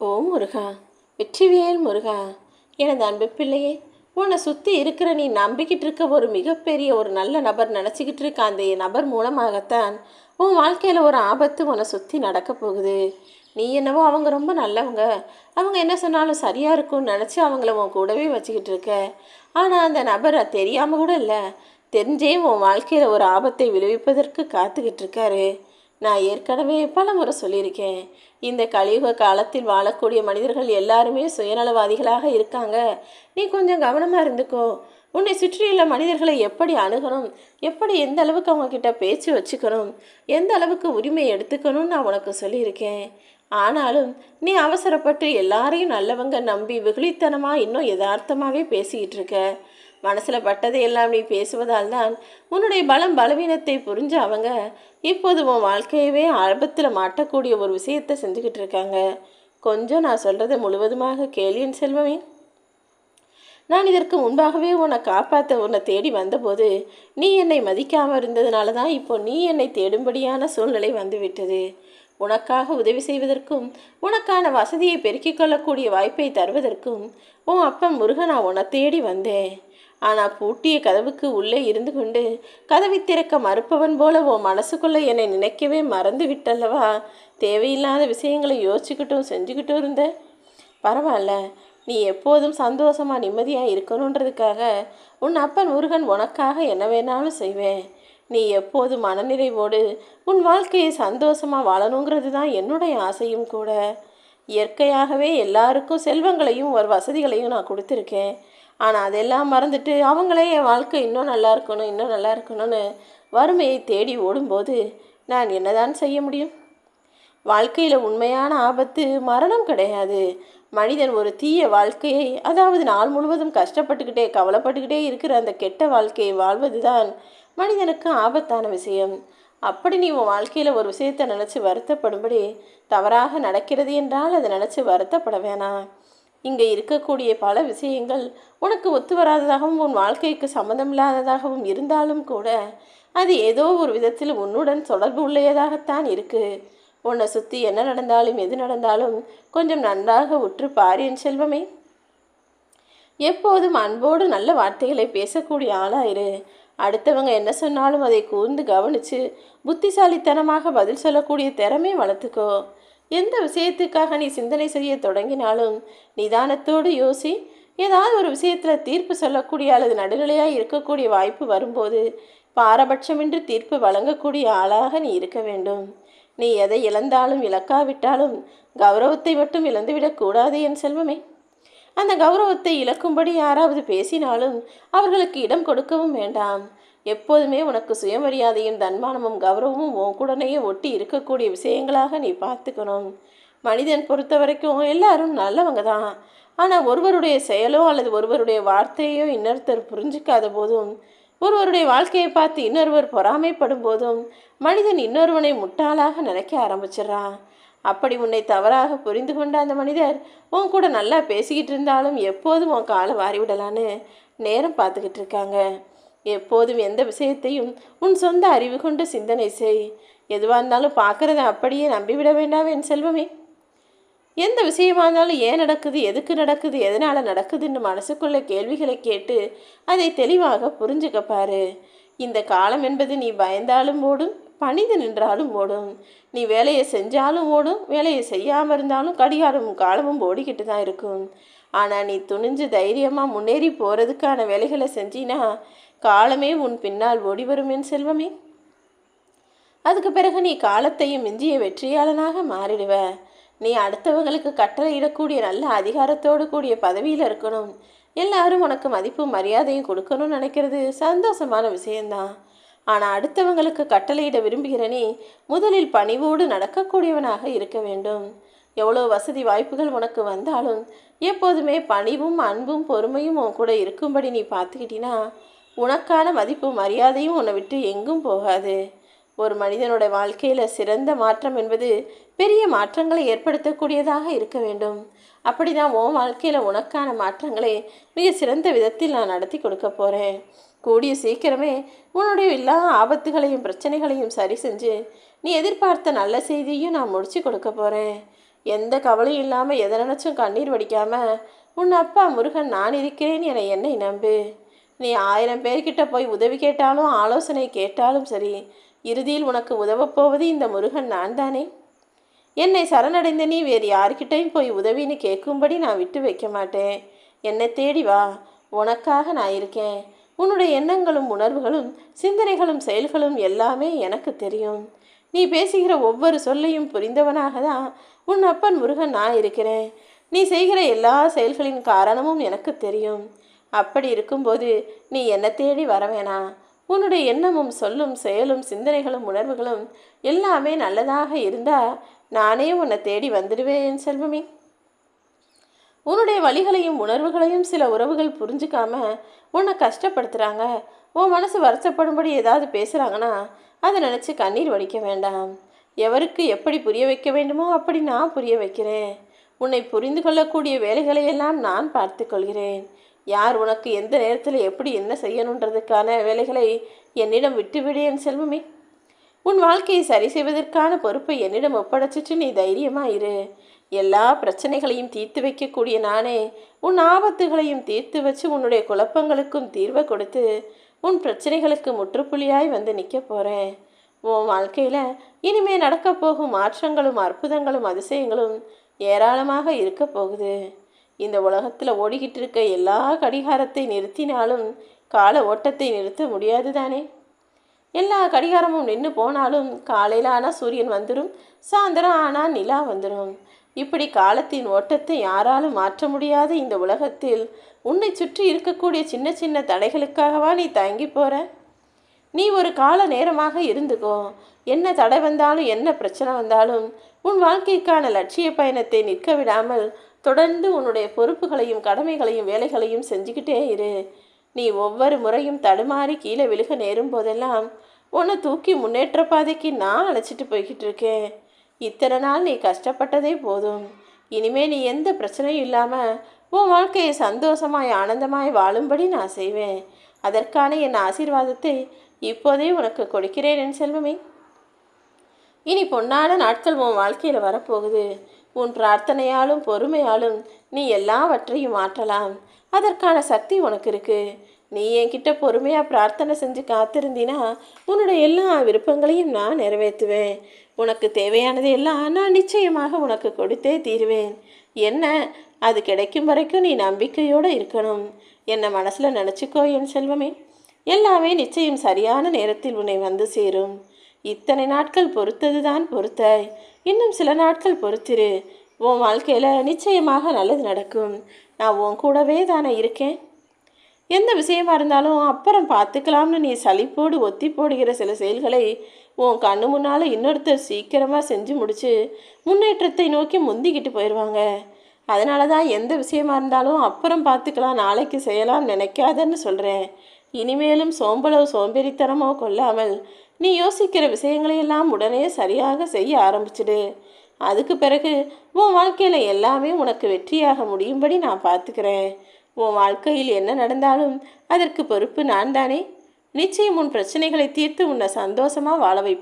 ஓ முருகா வெற்றிவேல் முருகா எனது அன்பு பிள்ளையே உன்னை சுற்றி இருக்கிற நீ நம்பிக்கிட்டு இருக்க ஒரு மிகப்பெரிய ஒரு நல்ல நபர் நினச்சிக்கிட்டு இருக்க அந்த நபர் மூலமாகத்தான் உன் வாழ்க்கையில் ஒரு ஆபத்து உன்னை சுற்றி நடக்க போகுது. நீ என்னவோ அவங்க ரொம்ப நல்லவங்க. அவங்க என்ன சொன்னாலும் சரியாக இருக்கும்னு நினச்சி அவங்கள உன் கூடவே வச்சுக்கிட்டு இருக்க. ஆனால் அந்த நபரை தெரியாமல் கூட இல்லை தெரிஞ்சே உன் வாழ்க்கையில் ஒரு ஆபத்தை விளைவிப்பதற்கு காத்துக்கிட்டு இருக்காரு. நான் ஏற்கனவே பல முறை சொல்லியிருக்கேன். இந்த கலியுக காலத்தில் வாழக்கூடிய மனிதர்கள் எல்லாருமே சுயநலவாதிகளாக இருக்காங்க. நீ கொஞ்சம் கவனமாக இருந்துக்கோ. உன்னை சுற்றியுள்ள மனிதர்களை எப்படி அணுகணும்? எப்படி எந்த அளவுக்கு அவங்க கிட்ட பேச்சு வச்சுக்கணும்? எந்த அளவுக்கு உரிமை எடுத்துக்கணும்னு நான் உனக்கு சொல்லியிருக்கேன். ஆனாலும் நீ அவசரப்பட்டு எல்லாரையும் நல்லவங்க நம்பி வெகுளித்தனமாக இன்னும் யதார்த்தமாகவே பேசிக்கிட்டு இருக்க. மனசில் பட்டதை எல்லாம் நீ பேசுவதால் தான் உன்னுடைய பலம் பலவீனத்தை புரிஞ்ச அவங்க இப்போது உன் வாழ்க்கையவே ஆபத்தில் மாட்டக்கூடிய ஒரு விஷயத்தை செஞ்சுக்கிட்டு இருக்காங்க. கொஞ்சம் நான் சொல்கிறத முழுவதுமாக கேளியன் செல்வமே. நான் இதற்கு முன்பாகவே உன்னை காப்பாற்ற உன்னை தேடி வந்தபோது நீ என்னை மதிக்காமல் இருந்ததுனால தான் இப்போ நீ என்னை தேடும்படியான சூழ்நிலை வந்துவிட்டது. உனக்காக உதவி செய்வதற்கும் உனக்கான வசதியை பெருக்கிக் கொள்ளக்கூடிய வாய்ப்பை தருவதற்கும் உன் அப்பன் முருகன் நான் உன்னை தேடி வந்தேன். ஆனால் பூட்டிய கதவுக்கு உள்ளே இருந்து கொண்டு கதவை திறக்க மறுப்பவன் போல உன் மனசுக்குள்ளே என்னை நினைக்கவே மறந்து விட்டல்லவா தேவையில்லாத விஷயங்களை யோசிச்சுக்கிட்டும் செஞ்சுக்கிட்டும் இருந்த. பரவாயில்ல நீ எப்போதும் சந்தோஷமாக நிம்மதியாக இருக்கணுன்றதுக்காக உன் அப்பன் முருகன் உனக்காக என்ன வேணாலும் செய்வேன். நீ எப்போது மனநிறைவோடு உன் வாழ்க்கையை சந்தோஷமாக வாழணுங்கிறது தான் என்னுடைய ஆசையும் கூட. இயற்கையாகவே எல்லாருக்கும் செல்வங்களையும் ஒரு வசதிகளையும் நான் கொடுத்துருக்கேன். ஆனால் அதெல்லாம் மறந்துட்டு அவங்களே என் வாழ்க்கை இன்னும் நல்லா இருக்கணும் இன்னும் நல்லா இருக்கணும்னு வறுமையை தேடி ஓடும்போது நான் என்னதான் செய்ய முடியும்? வாழ்க்கையில் உண்மையான ஆபத்து மரணம் கிடையாது. மனிதன் ஒரு தீய வாழ்க்கையை அதாவது நாள் முழுவதும் கஷ்டப்பட்டுக்கிட்டே கவலைப்பட்டுக்கிட்டே இருக்கிற அந்த கெட்ட வாழ்க்கையை வாழ்வது தான் மனிதனுக்கு ஆபத்தான விஷயம். அப்படி நீ உன் வாழ்க்கையில் ஒரு விஷயத்தை நினச்சி வருத்தப்படும்படி தவறாக நடக்கிறது என்றால் அதை நினச்சி வருத்தப்பட வேணாம். இங்கே இருக்கக்கூடிய பல விஷயங்கள் உனக்கு ஒத்து வராததாகவும் உன் வாழ்க்கைக்கு சம்மந்தமில்லாததாகவும் இருந்தாலும் கூட அது ஏதோ ஒரு விதத்தில் உன்னுடன் தொடர்பு உள்ளதாகத்தான் இருக்குது உன்னை சுற்றி என்ன நடந்தாலும் எது நடந்தாலும் கொஞ்சம் நன்றாக உற்று பாரு என் செல்வமே. எப்போதும் அன்போடு நல்ல வார்த்தைகளை பேசக்கூடிய ஆளாயிரு. அடுத்தவங்க என்ன சொன்னாலும் அதை கூர்ந்து கவனித்து புத்திசாலித்தனமாக பதில் சொல்லக்கூடிய திறமை வளர்த்துக்கோ. எந்த விஷயத்துக்காக நீ சிந்தனை செய்ய தொடங்கினாலும் நிதானத்தோடு யோசி. ஏதாவது ஒரு விஷயத்தில் தீர்ப்பு சொல்லக்கூடிய அல்லது நடுநிலையாக இருக்கக்கூடிய வாய்ப்பு வரும்போது பாரபட்சமின்றி தீர்ப்பு வழங்கக்கூடிய ஆளாக நீ இருக்க வேண்டும். நீ எதை இழந்தாலும் இழக்காவிட்டாலும் கௌரவத்தை மட்டும் இழந்துவிடக்கூடாது என் செல்வமே. அந்த கௌரவத்தை இழக்கும்படி யாராவது பேசினாலும் அவர்களுக்கு இடம் கொடுக்கவும் வேண்டாம். எப்போதுமே உனக்கு சுயமரியாதையும் தன்மானமும் கௌரவமும் உன் கூடனையே ஒட்டி இருக்கக்கூடிய விஷயங்களாக நீ பார்த்துக்கணும். மனிதன் பொறுத்த வரைக்கும் எல்லாரும் நல்லவங்க தான். ஆனால் ஒருவருடைய செயலோ அல்லது ஒருவருடைய வார்த்தையோ இன்னொருத்தர் புரிஞ்சிக்காத போதும் ஒருவருடைய வாழ்க்கையை பார்த்து இன்னொருவர் பொறாமைப்படும் போதும் மனிதன் இன்னொருவனை முட்டாளாக நினைக்க ஆரம்பிச்சிடறான். அப்படி உன்னை தவறாக புரிந்து கொண்ட அந்த மனிதர் உன் கூட நல்லா பேசிக்கிட்டு இருந்தாலும் எப்போதும் உன் காலை வாரிவிடலான்னு நேரம் பார்த்துக்கிட்டு இருக்காங்க. எப்போதும் எந்த விஷயத்தையும் உன் சொந்த அறிவு கொண்டு சிந்தனை செய். எதுவாக இருந்தாலும் பார்க்குறத அப்படியே நம்பிவிட வேண்டாம் என் செல்வமே. எந்த விஷயமா இருந்தாலும் ஏன் நடக்குது எதுக்கு நடக்குது எதனால் நடக்குதுன்னு மனசுக்குள்ள கேள்விகளை கேட்டு அதை தெளிவாக புரிஞ்சுக்க பாரு. இந்த காலம் என்பது நீ பயந்தாலும் ஓடும் பணிந்து நின்றாலும் ஓடும். நீ வேலையை செஞ்சாலும் ஓடும் வேலையை செய்யாமல் இருந்தாலும் கடிகாரமும் காலமும் ஓடிக்கிட்டு தான் இருக்கும். ஆனால் நீ துணிஞ்சு தைரியமாக முன்னேறி போகிறதுக்கான வேலைகளை செஞ்சினா காலமே உன் பின்னால் ஓடி வரும் என் செல்வமே. அதுக்கு பிறகு நீ காலத்தையும் மிஞ்சிய வெற்றியாளனாக மாறிடுவ. நீ அடுத்தவங்களுக்கு கட்டளையிடக்கூடிய நல்ல அதிகாரத்தோடு கூடிய பதவியில் இருக்கணும். எல்லாரும் உனக்கு மதிப்பும் மரியாதையும் கொடுக்கணும்னு நினைக்கிறது சந்தோஷமான விஷயந்தான் ஆனால் அடுத்தவங்களுக்கு கட்டளையிட விரும்புகிற நீ முதலில் பணிவோடு நடக்கக்கூடியவனாக இருக்க வேண்டும். எவ்வளோ வசதி வாய்ப்புகள் உனக்கு வந்தாலும் எப்போதுமே பணிவும் அன்பும் பொறுமையும் உன் கூட இருக்கும்படி நீ பார்த்துக்கிட்டினா உனக்கான மதிப்பு மரியாதையும் உன்னை விட்டு எங்கும் போகாது. ஒரு மனிதனோட வாழ்க்கையில் சிறந்த மாற்றம் என்பது பெரிய மாற்றங்களை ஏற்படுத்தக்கூடியதாக இருக்க வேண்டும். அப்படி தான் உன் வாழ்க்கையில் உனக்கான மாற்றங்களை மிக சிறந்த விதத்தில் நான் நடத்தி கொடுக்க போகிறேன் கூடிய சீக்கிரமே உன்னுடைய எல்லா ஆபத்துகளையும் பிரச்சனைகளையும் சரி செஞ்சு நீ எதிர்பார்த்த நல்ல செய்தியையும் நான் முடிச்சு கொடுக்க போகிறேன் எந்த கவலையும் இல்லாமல் எதை நினச்சும் கண்ணீர் வடிக்காமல் உன் அப்பா முருகன் நான் இருக்கிறேன் என என்னை நம்பு. நீ ஆயிரம் பேர்கிட்ட போய் உதவி கேட்டாலும் ஆலோசனை கேட்டாலும் சரி இறுதியில் உனக்கு உதவப் போவது இந்த முருகன் நான் தானே? என்னை சரணடைந்த நீ வேறு யார்கிட்டையும் போய் உதவின்னு கேட்கும்படி நான் விட்டு வைக்க மாட்டேன். என்னை தேடி வா. உனக்காக நான் இருக்கேன். உன்னுடைய எண்ணங்களும் உணர்வுகளும் சிந்தனைகளும் செயல்களும் எல்லாமே எனக்கு தெரியும். நீ பேசுகிற ஒவ்வொரு சொல்லையும் புரிந்தவனாக தான் உன் அப்பன் முருகன் நான் இருக்கிறேன். நீ செய்கிற எல்லா செயல்களின் காரணமும் எனக்கு தெரியும். அப்படி இருக்கும்போது நீ என்னை தேடி வர வேணாம். உன்னுடைய எண்ணமும் சொல்லும் செயலும் சிந்தனைகளும் உணர்வுகளும் எல்லாமே நல்லதாக இருந்தால் நானே உன்னை தேடி வந்துடுவேன் என் உன்னுடைய வழிகளையும் உணர்வுகளையும் சில உறவுகள் புரிஞ்சுக்காம உன்னை கஷ்டப்படுத்துகிறாங்க உன் மனசு வருத்தப்படும்படி ஏதாவது பேசுகிறாங்கன்னா அதை நினச்சி கண்ணீர் வடிக்க வேண்டாம். எவருக்கு எப்படி புரிய வைக்க வேண்டுமோ அப்படி நான் புரிய வைக்கிறேன். உன்னை புரிந்து கொள்ளக்கூடிய வேலைகளையெல்லாம் நான் பார்த்து கொள்கிறேன். யார் உனக்கு எந்த நேரத்தில் எப்படி என்ன செய்யணுன்றதுக்கான வேலைகளை என்னிடம் விட்டுவிடு என் செல்வமே. உன் வாழ்க்கையை சரி செய்வதற்கான பொறுப்பை என்னிடம் ஒப்படைச்சிட்டு நீ தைரியமாக இரு. எல்லா பிரச்சனைகளையும் தீர்த்து வைக்கக்கூடிய நானே உன் ஆபத்துகளையும் தீர்த்து வச்சு உன்னுடைய குழப்பங்களுக்கும் தீர்வை கொடுத்து உன் பிரச்சனைகளுக்கு முற்றுப்புள்ளியாய் வந்து நிற்க போகிறேன் உன் வாழ்க்கையில் இனிமே நடக்கப் போகும் மாற்றங்களும் அற்புதங்களும் அதிசயங்களும் ஏராளமாக இருக்க போகுது. இந்த உலகத்தில் ஓடிக்கிட்டு இருக்க எல்லா கடிகாரத்தை நிறுத்தினாலும் கால ஓட்டத்தை நிறுத்த முடியாது தானே? எல்லா கடிகாரமும் நின்று போனாலும் காலையில் ஆனால் சூரியன் வந்துடும் சாயந்தரம் ஆனால் நிலா வந்துடும் இப்படி காலத்தின் ஓட்டத்தை யாராலும் மாற்ற முடியாத இந்த உலகத்தில் உன்னை சுற்றி இருக்கக்கூடிய சின்ன சின்ன தடைகளுக்காகவா நீ தங்கி போகிற நீ ஒரு கால நேரமாக இருந்துக்கோ. என்ன தடை வந்தாலும் என்ன பிரச்சனை வந்தாலும் உன் வாழ்க்கைக்கான லட்சிய பயணத்தை நிற்க விடாமல் தொடர்ந்து உன்னுடைய பொறுப்புகளையும் கடமைகளையும் வேலைகளையும் செஞ்சுக்கிட்டே இரு. நீ ஒவ்வொரு முறையும் தடுமாறி கீழே விழுக நேரும் போதெல்லாம் உன்னை தூக்கி முன்னேற்ற பாதைக்கு நான் அழைச்சிட்டு போய்கிட்டு இருக்கேன். இத்தனை நாள் நீ கஷ்டப்பட்டதே போதும். இனிமே நீ எந்த பிரச்சனையும் இல்லாமல் உன் வாழ்க்கையை சந்தோஷமாய் ஆனந்தமாய் வாழும்படி நான் செய்வேன். அதற்கான என் ஆசீர்வாதத்தை இப்போதே உனக்கு கொடுக்கிறேன் என் செல்வமே. இனி பொன்னான நாட்கள் உன் வாழ்க்கையில் வரப்போகுது. உன் பிரார்த்தனையாலும் பொறுமையாலும் நீ எல்லாவற்றையும் மாற்றலாம். அதற்கான சக்தி உனக்கு இருக்கு. நீ என்கிட்ட பொறுமையாக பிரார்த்தனை செஞ்சு காத்திருந்தினா உன்னுடைய எல்லா விருப்பங்களையும் நான் நிறைவேற்றுவேன். உனக்கு தேவையானது எல்லாம் நான் நிச்சயமாக உனக்கு கொடுத்தே தீருவேன். என்ன? அது கிடைக்கும் வரைக்கும் நீ நம்பிக்கையோடு இருக்கணும். என்னை மனசில் நினச்சிக்கோ என் செல்வமே. எல்லாமே நிச்சயம் சரியான நேரத்தில் உன்னை வந்து சேரும். இத்தனை நாட்கள் பொறுத்தது தான் பொறுத்தாய். இன்னும் சில நாட்கள் பொறுத்திரு. உன் வாழ்க்கையில் நிச்சயமாக நல்லது நடக்கும். நான் உன் கூடவே தானே இருக்கேன். எந்த விஷயமா இருந்தாலும் அப்புறம் பார்த்துக்கலாம்னு நீ சளிப்போடு ஒத்தி போடுகிற சில செயல்களை உன் கண்ணு முன்னால் இன்னொருத்தர் சீக்கிரமாக செஞ்சு முடித்து முன்னேற்றத்தை நோக்கி முந்திக்கிட்டு போயிடுவாங்க அதனால தான் எந்த விஷயமா இருந்தாலும் அப்புறம் பார்த்துக்கலாம் நாளைக்கு செய்யலாம் நினைக்காதன்னு சொல்கிறேன் இனிமேலும் சோம்பலோ சோம்பேறித்தனமோ கொள்ளாமல் நீ யோசிக்கிற விஷயங்களையெல்லாம் உடனே சரியாக செய்ய ஆரம்பிச்சிடு. அதுக்கு பிறகு உன் வாழ்க்கையில் எல்லாமே உனக்கு வெற்றியாக முடியும்படி நான் பார்த்துக்கிறேன். உன் வாழ்க்கையில் என்ன நடந்தாலும் அதற்கு பொறுப்பு நான் தானே நிச்சயம் உன் பிரச்சனைகளை தீர்த்து உன்னை சந்தோஷமாக வாழ வைப்பேன்.